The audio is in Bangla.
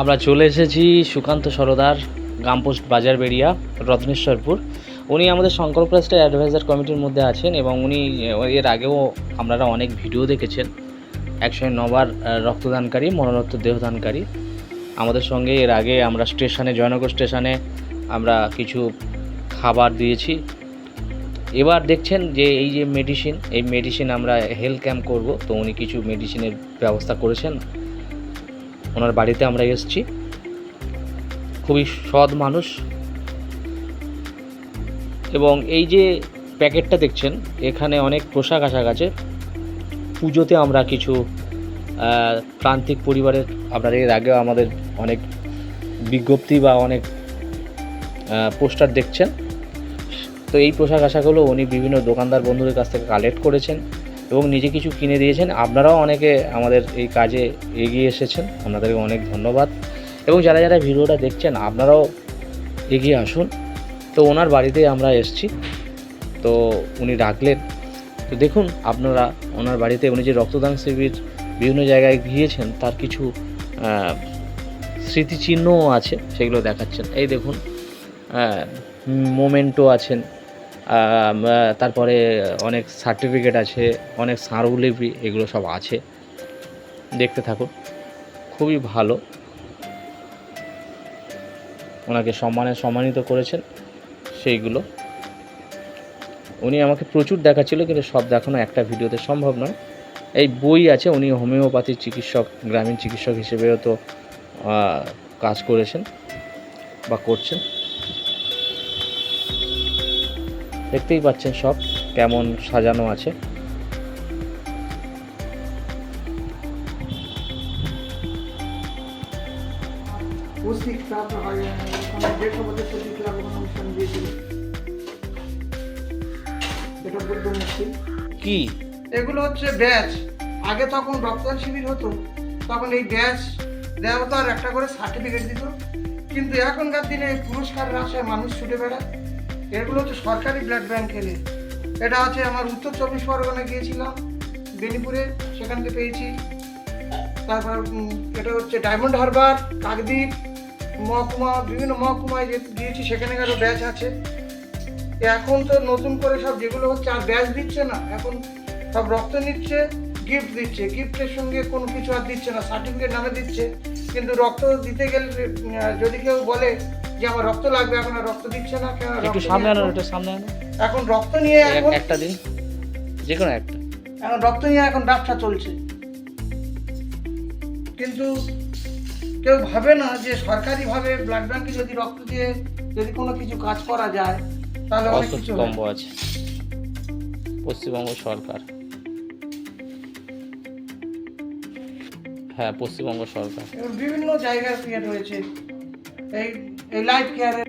আমরা চলে এসেছি সুকান্ত সরদার, গামপোস্ট বাজার বেরিয়া রত্নেশ্বরপুর। উনি আমাদের সংকল্প ট্রাস্টের অ্যাডভাইজার কমিটির মধ্যে আছেন এবং উনি এর আগেও আপনারা অনেক ভিডিও দেখেছেন। একশো নবার রক্তদানকারী মনোরক্ত দেহদানকারী। আমাদের সঙ্গে এর আগে আমরা স্টেশনে, জয়নগর স্টেশনে আমরা কিছু খাবার দিয়েছি। এবার দেখছেন যে এই যে মেডিসিন এই মেডিসিন আমরা হেলথ ক্যাম্প করব, তো উনি কিছু মেডিসিনের ব্যবস্থা করেছেন। ওনার বাড়িতে আমরা এসেছি। খুবই সৎ মানুষ। এবং এই যে প্যাকেটটা দেখছেন, এখানে অনেক পোশাক আশাক আছে। পুজোতে আমরা কিছু প্রান্তিক পরিবারের, আপনার এর আগেও আমাদের অনেক বিজ্ঞপ্তি বা অনেক পোস্টার দেখছেন। তো এই পোশাক আশাকগুলো উনি বিভিন্ন দোকানদার বন্ধুদের কাছ থেকে কালেক্ট করেছেন। এবং নিজে কিছু কিনে দিয়েছেন। আপনারাও অনেকে আমাদের এই কাজে এগিয়ে এসেছেন। আপনাদেরকে অনেক ধন্যবাদ। এবং যারা যারা ভিডিওটা দেখছেন, আপনারাও এগিয়ে আসুন। তো ওনার বাড়িতে আমরা এসেছি। তো উনি ডাকলেন। তো দেখুন, আপনারা ওনার বাড়িতে উনি যে রক্তদান শিবির বিভিন্ন জায়গায় গিয়েছেন, তার কিছু স্মৃতিচিহ্নও আছে, সেগুলো দেখাচ্ছেন। এই দেখুন মোমেন্টও আছেন। তারপরে অনেক সার্টিফিকেট আছে, অনেক স্মারকলিপি, এগুলো সব আছে। দেখতে থাকুন, খুবই ভালো। ওনাকে সম্মানে সম্মানিত করেছেন সেইগুলো। উনি আমাকে প্রচুর দেখাচ্ছিল, কিন্তু সব দেখানো একটা ভিডিওতে সম্ভব নয়। এই বই আছে, উনি হোমিওপ্যাথি চিকিৎসক, গ্রামীণ চিকিৎসক হিসেবেও তো কাজ করেছেন বা করছেন। দেখতেই পাচ্ছেন সব কেমন সাজানো আছে। কি? এগুলো হচ্ছে ব্যাচ। আগে তখন রক্তদান শিবির হতো তখন এই ব্যাচ দেওয়া হতো আর একটা করে সার্টিফিকেট দিত। কিন্তু এখনকার দিনে পুরস্কারের আশায় মানুষ ছুটে বেড়ায়। এগুলো হচ্ছে সরকারি ব্লাড ব্যাংকের এটা আছে আমার উত্তর চব্বিশ পরগনা গিয়েছিলাম, বেনিপুরে, সেখান থেকে পেয়েছি। তারপর এটা হচ্ছে ডায়মন্ড হারবার কাকদ্বীপ, মহকুমা, বিভিন্ন মহকুমায় যে গিয়েছি, সেখানে আরও ব্যাচ আছে। এখন তো নতুন করে সব যেগুলো হচ্ছে, আর ব্যাচ দিচ্ছে না, এখন সব রক্ত নিচ্ছে গিফট দিচ্ছে। গিফটের সঙ্গে কোনো কিছু আর দিচ্ছে না সার্টিফিকেট নামে দিচ্ছে। কিন্তু রক্ত দিতে গেলে যদি কেউ বলে যে আমার রক্ত লাগবে এখন আর রক্ত দিচ্ছে না কেন একটু সামনে আনো একটু সামনে আনো। এখন রক্ত নিয়ে এখন? একটা দিন। যে কোনো একটা। এখন রক্ত নিয়ে এখন ব্যবসা চলছে। কিন্তু কেউ ভাবে না যে সরকারিভাবে ব্লাড ব্যাংকে যদি রক্ত দিয়ে যদি কোনো কিছু কাজ করা যায় তাহলে অনেক কিছু। স্তম্ভ আছে। পশ্চিমবঙ্গ সরকার। হ্যাঁ পশ্চিমবঙ্গ সরকার। বিভিন্ন জায়গায় ক্রিয়েট হয়েছে। এই এই লাইফ কেয়ারের